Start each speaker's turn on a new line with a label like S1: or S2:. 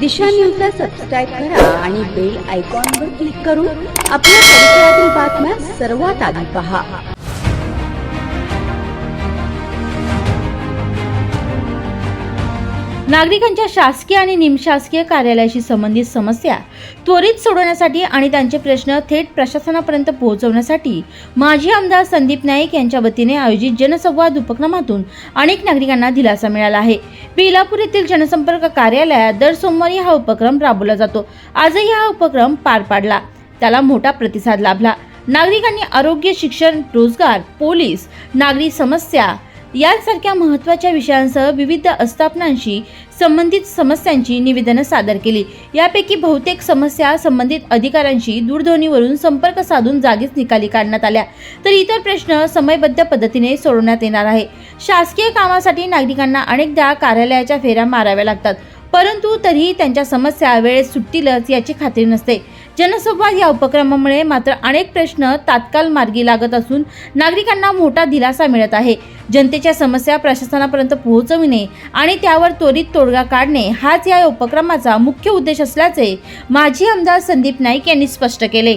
S1: दिशा न्यूजला सबस्क्राईब करा आणि बेल आयकॉनवर क्लिक करून आपल्या परिसरातील बातम्या सर्वात आधी पहा.
S2: नागरिकांच्या शासकीय आणि निमशासकीय कार्यालयाशी संबंधित समस्या त्वरित सोडवण्यासाठी आणि त्यांचे प्रश्न थेट प्रशासनापर्यंत पोहोचवण्यासाठी माजी आमदार संदीप नाईक यांच्या वतीने आयोजित जनसंवाद उपक्रमातून अनेक नागरिकांना दिलासा मिळाला आहे. बेलापूर येथील जनसंपर्क कार्यालयात दर सोमवारी हा उपक्रम राबवला जातो. आजही हा उपक्रम पार पाडला. त्याला मोठा प्रतिसाद लाभला. नागरिकांनी आरोग्य शिक्षण रोजगार पोलीस नागरी समस्या यांसारख्या महत्त्वाच्या विषयांसह विविध आस्थापनांशी संबंधित समस्यांची निवेदनं सादर केली. यापैकी बहुतेक समस्या संबंधित अधिकाऱ्यांशी दूरध्वनीवरून संपर्क साधून जागीच निकाली काढण्यात आल्या. तर इतर प्रश्न समयबद्ध पद्धतीने सोडवण्यात येणार आहे. शासकीय कामासाठी नागरिकांना अनेकदा कार्यालयाच्या फेऱ्या माराव्या लागतात. परंतु तरीही त्यांच्या समस्या वेळेत सुटतीलच याची खात्री नसते. जनसंवाद या उपक्रमामुळे मात्र अनेक प्रश्न तात्काळ मार्गी लागत असून नागरिकांना मोठा दिलासा मिळत आहे. जनतेच्या समस्या प्रशासनापर्यंत पोहोचविणे आणि त्यावर त्वरित तोडगा काढणे हाच या उपक्रमाचा मुख्य उद्देश असल्याचे माजी आमदार संदीप नाईक यांनी स्पष्ट केले.